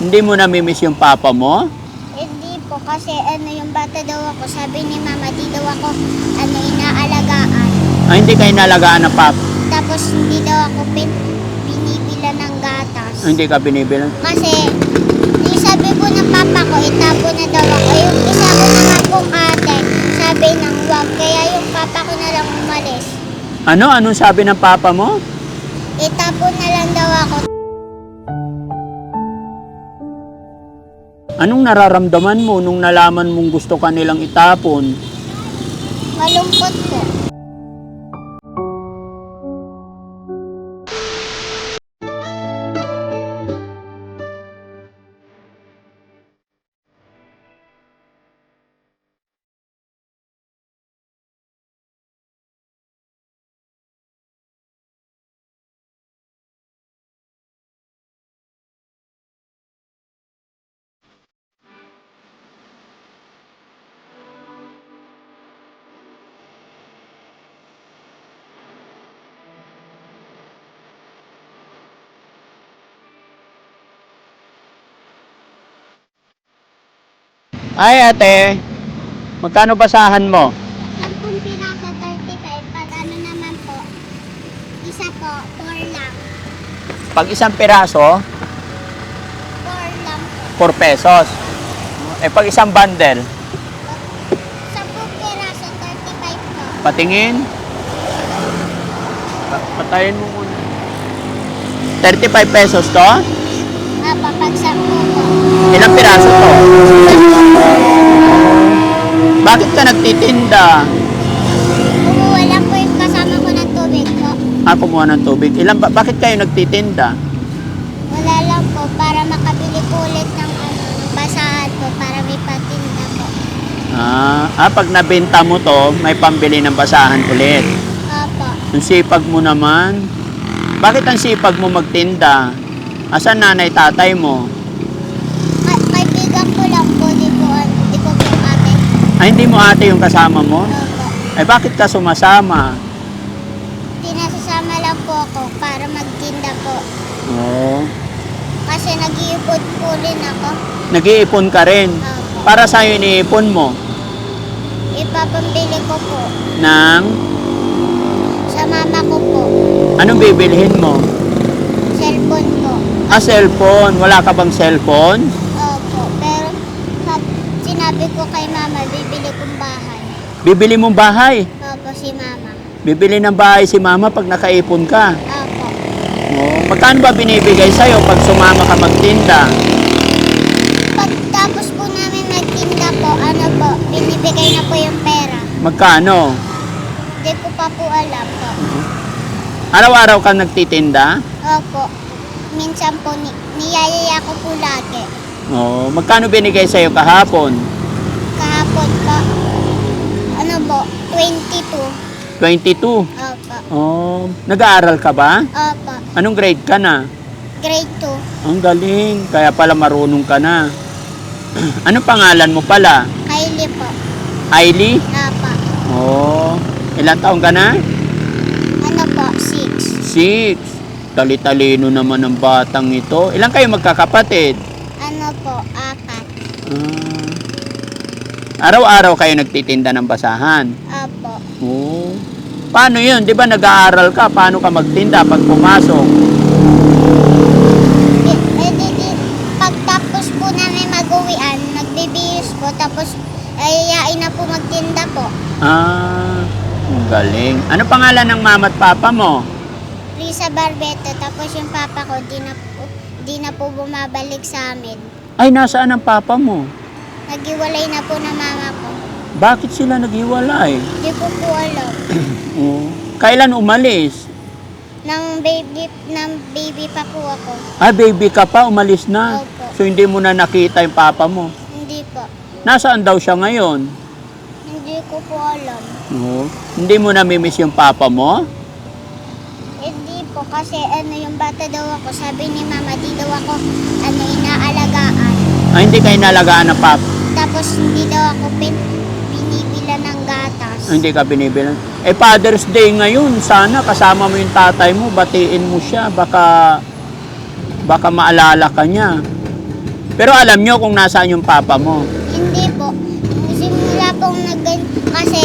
Hindi mo namimiss yung papa mo? Hindi po kasi ano yung bata daw ako, sabi ni mama di daw ako ano inaalagaan. Ah, hindi kayo nalagaan ng papa. Tapos hindi daw ako pin, binibila ng gatas. Ah, hindi ka binibilang. Kasi yung sabi po ng papa ko, itapo na daw ako. Yung isa ko naman pong ate, sabi ng wag. Kaya yung papa ko na lang umalis. Ano? Anong sabi ng papa mo? Itapo na lang daw ako. Anong nararamdaman mo nung nalaman mong gusto ka nilang itapon? Malungkot po. Ay ate, magkano basahan mo? 10 piraso 35, pag ano naman po, isa po, 4 lang. Pag isang piraso, 4 lang po. 4 pesos. Eh pag isang bundle, 10 piraso 35 po. patingin. Pa- Patayin mo muna. 35 pesos to? Apa, pag 10 po. Ilang piraso to? Bakit ka nagtitinda? Kumuha lang po yung kasama ko ng tubig po. Ah, kumuha ng tubig. Ilan ba? Bakit kayo nagtitinda? Wala lang po para makabili po ulit ng ano, ng basahan po para may patinda po. Ah, ah, pag nabenta mo to, may pambili ng basahan ulit. Opo. Ang sipag mo naman. Bakit ang sipag mo magtinda? Asan nanay tatay mo? Ka- kaibigan ko lang po, di po, ano, di po po ate. Ay, hindi mo ate yung kasama mo? Ay, bakit ka sumasama? Tinasasama lang po ako para magtinda po. Oo. Kasi nag-iipod po rin ako. Nag-iipon ka rin. Opo. Para sa'yo iniipon mo? Ipapambili ko po Nang, sa mama ko po. anong bibilhin mo? Cellphone po. Ah, cellphone. Wala ka bang cellphone? Opo. Pero sa- sinabi ko kay mama, bibili kong bahay. Bibili mong bahay. Opo, si mama. Bibili ng bahay si mama pag nakaipon ka. Opo. Oo. Magkano ba binibigay sa'yo pag sumama ka magtinda? Pagtapos po namin magtinda po, ano po, binibigay na po yung pera. Magkano? Hindi ko pa po alam po. Araw-araw ka nagtitinda? Opo. Minsan po, ni niyayaya ko po lagi. Oo. Magkano binigay sa'yo kahapon? Kahapon po, ano po, 22. 22. Opo. Oh, nag-aaral ka ba? Opo. Anong grade ka na? Grade 2. Ang galing. Kaya pala marunong ka na. Anong pangalan mo pala? Kylie po. Ailey? Opo. Oh, ilang taong ka na? Ano po, 6. Six. Tali-talino naman ng batang ito. Ilang kayo magkakapatid? Ano po, 4. Ah. araw-araw kayo nagtitinda ng basahan. Opo. Oh. Paano yun? Di ba nag-aaral ka? Paano ka magtinda pag pumasok? Eh, eh, di, di, pagtapos po namin mag-uwian, nagbibihis po, tapos ayayain na po magtinda po. Ah, ang galing. Ano pangalan ng mama at papa mo? Risa Barbeto, tapos yung papa ko, di na po, di na po bumabalik sa amin. Ay, nasaan ang papa mo? Nagiwalay na po na mama ko. Bakit sila naghiwalay? Di ko po alam. Oh. Kailan umalis? Nang baby, nang baby pa po ako. Ah, baby ka pa, umalis na. Opo. So, hindi mo na nakita yung papa mo. Hindi po. Nasaan daw siya ngayon? Hindi ko po alam. Oh. Hindi mo namimiss yung papa mo? Hindi po, kasi ano yung bata daw ako, sabi ni mama, di daw ako ano, inaalagaan. Ah, hindi kayo nalagaan ng papa. Tapos hindi daw ako pin, ng gatas. Hindi ka binibilang. Eh, Father's Day ngayon. Sana kasama mo yung tatay mo. Batiin mo siya. Baka, baka maalala ka niya. Pero alam nyo kung nasaan yung papa mo. Hindi po. Simula pong nag kasi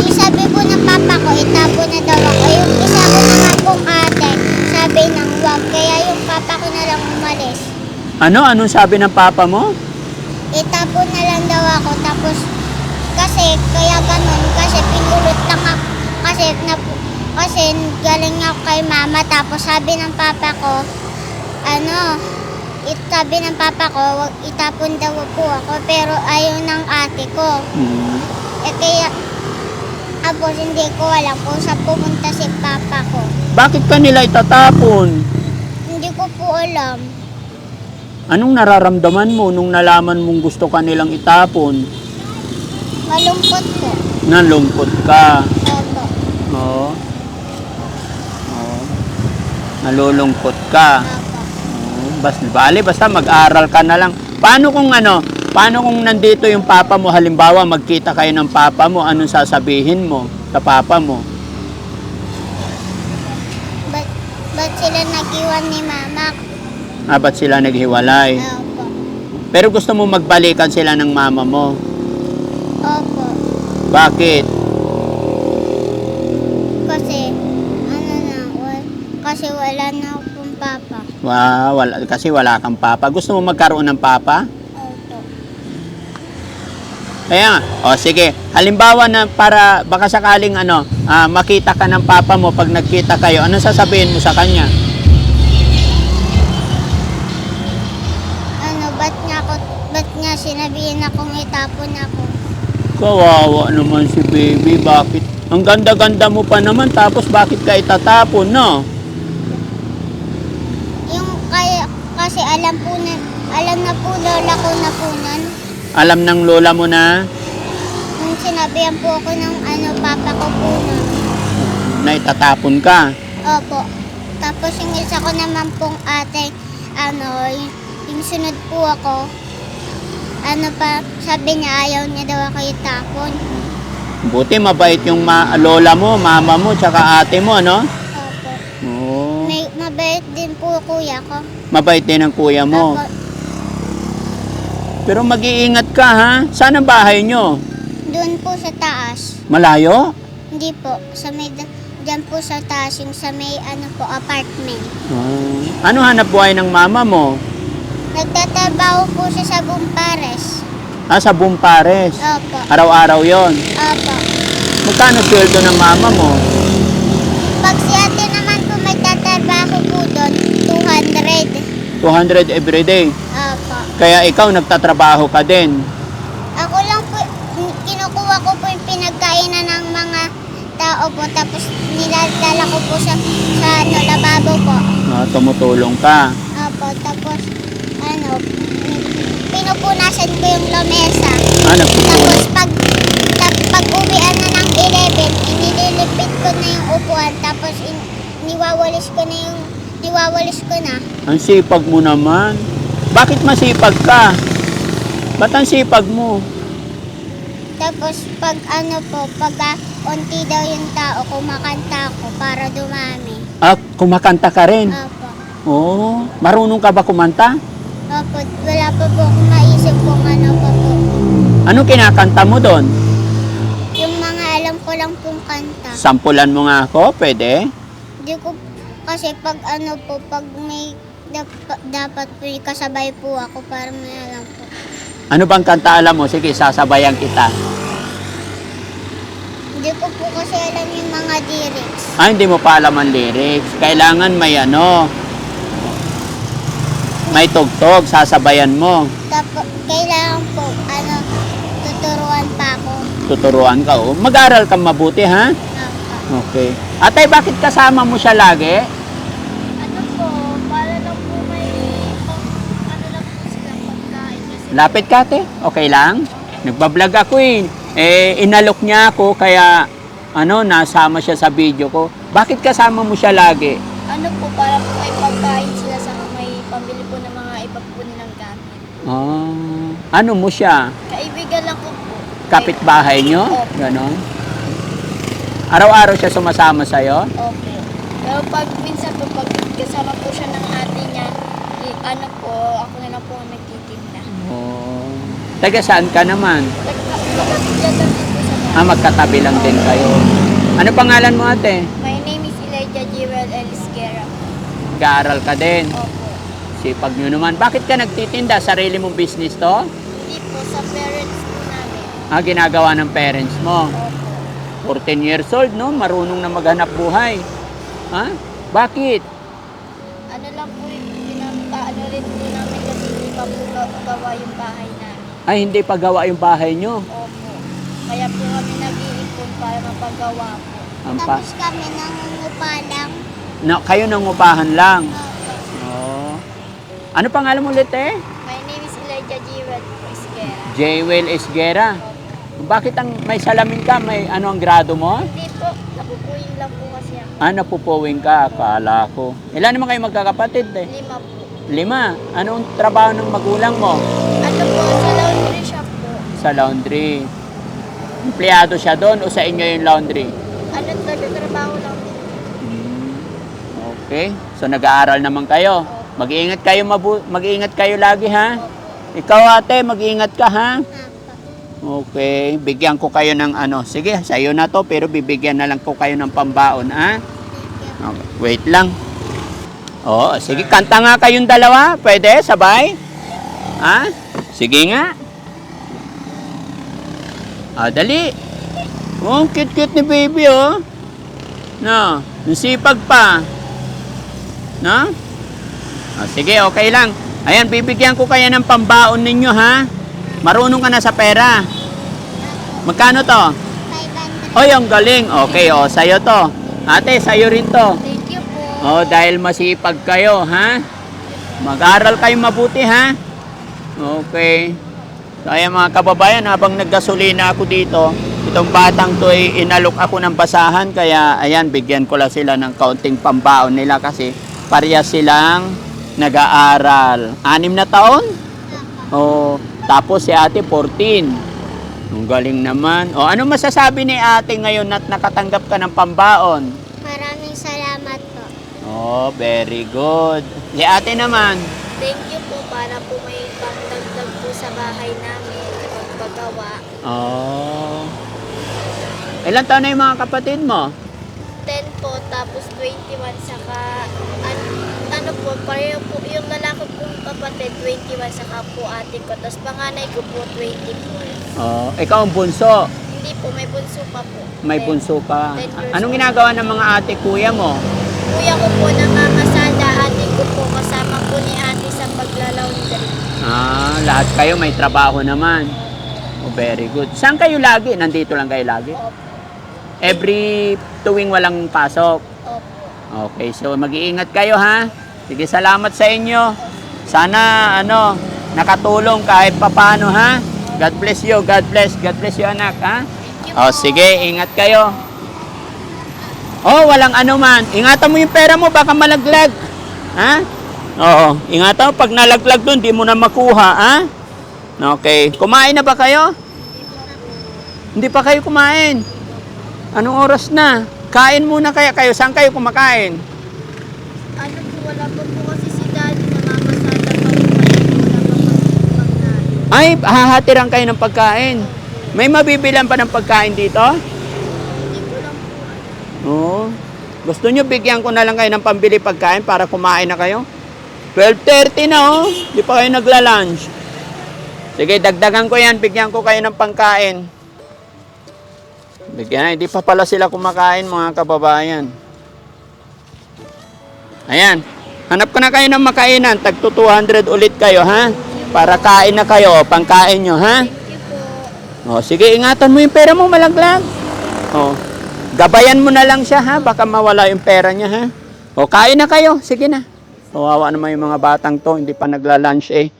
yung sabi po ng papa ko, itapo na daw ako. Yung isa ko naman pong ate, sabi ng wag. Kaya yung papa ko na lang umalis. Ano? Anong sabi ng papa mo? Itapo na lang daw ako. Tapos, kasi, kaya ganun. Kasi pinulot lang ako. Kasi, na, kasi galing ako kay mama. Tapos sabi ng papa ko, ano, it, sabi ng papa ko, wag itapon daw po ako. Pero ayaw ng ate ko. Hmm. Eh kaya, tapos hindi ko alam kung saan pumunta si papa ko. Bakit ka nila itatapon? Hindi ko po alam. Anong nararamdaman mo nung nalaman mong gusto ka nilang itapon? Malungkot po. Nalungkot ka. Opo. Oo. Oo. Nalulungkot ka. Opo. Bas, bali, basta mag-aral ka na lang. Paano kung ano, paano kung nandito yung papa mo, halimbawa magkita kayo ng papa mo, anong sasabihin mo sa papa mo? Ba't, ba't sila nag-iwan ni mama? Ah, ba't sila naghiwalay? Opo. Pero gusto mo magbalikan sila ng mama mo. Bakit? Kasi, ano na, wal, kasi wala na akong papa. Wow, wala, kasi wala kang papa. Gusto mo magkaroon ng papa? Opo. Kaya nga, o sige, halimbawa na para baka sakaling ano, ah, makita ka ng papa mo pag nagkita kayo, ano sasabihin mo sa kanya? Ano, ba't nga ako, ba't nga sinabihin akong itapon ako? Kawawa naman si baby, bakit? Ang ganda-ganda mo pa naman, tapos bakit ka itatapon, no? Yung kaya, kasi alam po na, alam na po lola ko na po nun. Alam ng lola mo na Nung sinabihan po ako ng ano, papa ko po nun. na itatapon ka. Opo. Tapos yung isa ko naman pong ate, ano, yung, yung sunod po ako, ano pa, sabi niya ayaw niya daw ako. Buti mabait yung ma- lola mo, mama mo, tsaka ate mo, no? Opo. Oo. May mabait din po kuya ko. Mabait din ang kuya mo. Opo. Pero mag-iingat ka, ha? Saan ang bahay nyo? Doon po sa taas. Malayo? Hindi po, sa may, dyan po sa taas, yung sa may, ano po, apartment. Ah. ano hanap buhay ng mama mo? Nagtatrabaho po siya sa Bumpares. Ah, sa Bumpares. Opo. Araw-araw yon. Opo. Magkano sweldo ng mama mo? Pag si ate naman po may tatrabaho po doon, 200. 200 everyday. Opo. Kaya ikaw nagtatrabaho ka din. Ako lang po, kinukuha ko po yung pinagkainan ng mga tao po, tapos niladala ko po sa, sa ano, lababo po. Ah, tumutulong ka. Opo, tapos, ano, pinupunasan ko yung lamesa. Ah, nagtutulong. Tapos pag, tap, pag uwian na ng 11, inililipit ko na yung upuan, tapos in, niwawalis ko na yung, niwawalis ko na. Ang sipag mo naman. Bakit masipag ka? Ba't ang sipag mo? Tapos pag ano po, pag ah, onti daw yung tao, kumakanta ako para dumami. Ah, kumakanta ka rin. Opo. Oo. Marunong ka ba kumanta? Opo, wala pa po akong maisip kung ano pa po. Ano kinakanta mo doon? Yung mga alam ko lang pong kanta. Sampulan mo nga ako, pwede? Hindi ko, kasi pag ano po, pag may dap- dapat po kasabay po ako para may alam po. Ano bang kanta alam mo? Sige, sasabayan kita. Hindi ko po kasi alam yung mga lyrics. Ah, hindi mo pa alam ang lyrics. Kailangan may ano, may tugtog, sasabayan mo. Tapos, kailangan po, ano, tuturuan pa ako. Tuturuan ka. Oh. Mag-aral ka mabuti, ha? Opo. Okay. Atay, bakit kasama mo siya lagi? Lapit ka, te. Okay lang? Nagbablog ako eh. Eh, inalok niya ako, kaya, ano, nasama siya sa video ko. Bakit kasama mo siya lagi? Ano po, para po may pagkain sila sa may pambili po ng mga iba po nilang gamit. Ah, ano mo siya? Kaibigan lang ko po. Kapitbahay nyo? Opo. Ganon? Araw-araw siya sumasama sa'yo? Okay. Pero pag minsan po, pag kasama po siya ng ate niya, i- ano po, ako na lang po ang nagtitira. Taga saan ka naman? Ah, magkatabi lang din kayo. Ano pangalan mo ate? My name is Elijah Jewel Elisquera. Gaaral ka din. Opo. Sipag nyo naman. Bakit ka nagtitinda? Sarili mong business to? Hindi po sa parents po namin. Ah, ginagawa ng parents mo. Opo. 14 years old, no? Marunong na maghanap buhay. Ha? Bakit? Ano lang po ah, ano rin po namin kasi hindi pa po ga- gawa yung bahay namin. Ay, hindi pa gawa yung bahay nyo. Opo. Kaya po kami nag-iipon para mapagawa po. Ang pa- Tapos kami nangungupa lang. Na, kayo nangupahan lang. Oo. Ano pangalan mo ulit eh? My name is Elijah Jewel Elisquera. Jewel Esguera. Bakit ang may salamin ka? May ano ang grado mo? Hindi po, napupuyin lang po kasi ako. Ah, napupuwing ka. Akala ko. Ilan naman kayo magkakapatid eh? Lima po. Lima. Anong trabaho ng magulang mo? Ano sa po. Sa laundry. Empleyado siya doon o sa inyo yung laundry? Ano, nagtatrabaho lang po. Okay. So nag-aaral naman kayo. Mag-iingat kayo mabu- mag-iingat kayo lagi ha. Ikaw ate, mag-iingat ka ha. Okay, bigyan ko kayo ng ano. Sige, sa'yo na to, pero bibigyan na lang ko kayo ng pambaon, ha? Okay, wait lang. Oo, sige, kanta nga kayong dalawa. Pwede, sabay? Ha? Sige nga. Ah, dali. Oh, cute-cute ni baby, oh. No, nasipag pa. No? Ah, sige, okay lang. Ayan, bibigyan ko kayo ng pambaon ninyo, ha? Marunong ka na sa pera. Magkano to? 500. Oy, ang galing. Okay, oh, sa'yo to. Ate, sa'yo rin to. Thank you po. Oh, dahil masipag kayo, ha? Mag-aral kayo mabuti, ha? Okay. So, ayan mga kababayan, habang naggasolina ako dito, itong batang to ay inalok ako ng basahan, kaya ayan, bigyan ko lang sila ng kaunting pambaon nila kasi parehas silang nag-aaral. Anim na taon? Oh, tapos si ate 14. Ang galing naman. O, ano masasabi ni ate ngayon at nakatanggap ka ng pambaon? Maraming salamat po. Oh, very good. Si ate naman. Thank you po para po may pangdagdag sa bahay namin pagpagawa. Oh. Ilan taon na yung mga kapatid mo? 10 po, tapos 21 saka an, ano po, pareho po, yung lalaki pong kapatid, 21 saka po ate ko. Tapos panganay ko po, 24. Oh, ikaw ang bunso. Hindi po, may bunso pa po. May Ten. bunso pa. Anong old. ginagawa ng mga ate kuya mo? Kuya ko po nangangasada, ate ko po kasama po ni ate sa paglalaundry. Ah, lahat kayo may trabaho naman. Oh, very good. Saan kayo lagi? Nandito lang kayo lagi? Every tuwing walang pasok. Okay, so mag-iingat kayo ha. Sige, salamat sa inyo. Sana ano, nakatulong kahit papano ha. God bless you, God bless, God bless you anak ha. You Oh, sige, ingat kayo. Oh, walang ano man. Ingatan mo yung pera mo, baka malaglag. Ha? Oo, ingatan mo, pag nalaglag doon, di mo na makuha, ha? Okay, kumain na ba kayo? Hindi pa kayo kumain. Anong oras na? Kain muna kaya kayo. Saan kayo kumakain? Ano po, wala po po kasi si daddy namamasada pa po kaya po wala pa po pagkain. Ay, hahatiran kayo ng pagkain. May mabibilan pa ng pagkain dito? Hindi ko lang po. Oo. Gusto nyo bigyan ko na lang kayo ng pambili pagkain para kumain na kayo? 12.30 na oh. Di pa kayo nagla-lunch. Sige, dagdagan ko yan. Bigyan ko kayo ng pangkain. Bigyan. Hindi pa pala sila kumakain mga kababayan. Ayan. Hanap ko na kayo ng makainan. Tag 200 ulit kayo ha. Para kain na kayo. Pangkain nyo ha. O, sige, ingatan mo yung pera mo, malaglag. O, gabayan mo na lang siya, ha? Baka mawala yung pera niya, ha? O, kain na kayo. Sige na. Kawawa naman yung mga batang to, hindi pa nagla-lunch eh.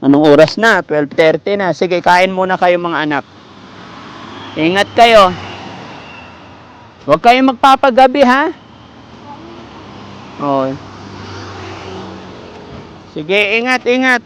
Anong oras na? 12.30 na. Sige, kain muna kayo mga anak. Ingat kayo. Huwag kayong magpapagabi, ha? O. Sige, ingat, ingat.